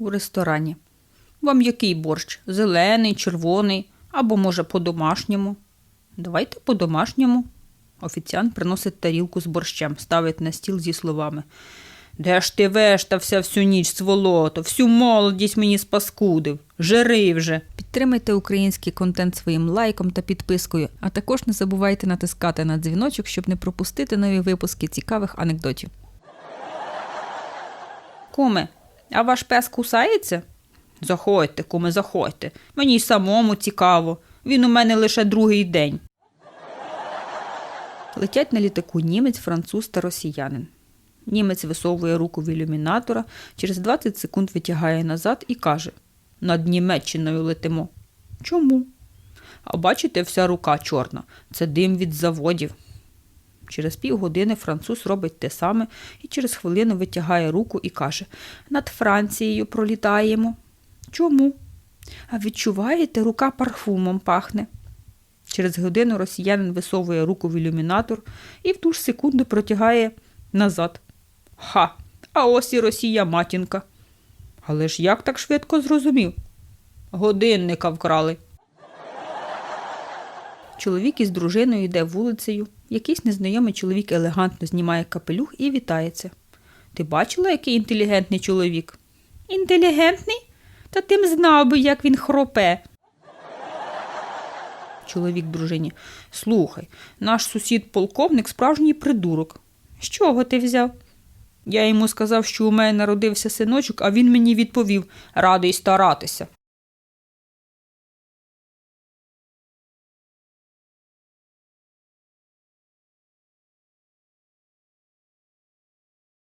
у ресторані. Вам який борщ? Зелений, червоний або, може, по-домашньому? Давайте по-домашньому. Офіціант приносить тарілку з борщем, ставить на стіл зі словами. Де ж ти вештався всю ніч, сволото, всю молодість мені спаскудив. Жири вже. Підтримайте український контент своїм лайком та підпискою, а також не забувайте натискати на дзвіночок, щоб не пропустити нові випуски цікавих анекдотів. Куме, а ваш пес кусається? Заходьте, куме, заходьте. Мені й самому цікаво. Він у мене лише другий день. Летять на літаку німець, француз та росіянин. Німець висовує руку в ілюмінатора, через 20 секунд витягає назад і каже: Над Німеччиною летимо. Чому? А бачите, вся рука чорна. Це дим від заводів. Через півгодини француз робить те саме і через хвилину витягає руку і каже: Над Францією пролітаємо. Чому? А відчуваєте, рука парфумом пахне. Через годину росіянин висовує руку в ілюмінатор і в ту ж секунду протягає назад. Ха! А ось і Росія матінка. Але ж як так швидко зрозумів? Годинника вкрали. Чоловік із дружиною йде вулицею. Якийсь незнайомий чоловік елегантно знімає капелюх і вітається. Ти бачила, який інтелігентний чоловік? Інтелігентний? Та ти б знав би, як він хропе. Чоловік дружині. Слухай, наш сусід полковник справжній придурок. З чого ти взяв? Я йому сказав, що у мене народився синочок, а він мені відповів радий старатися.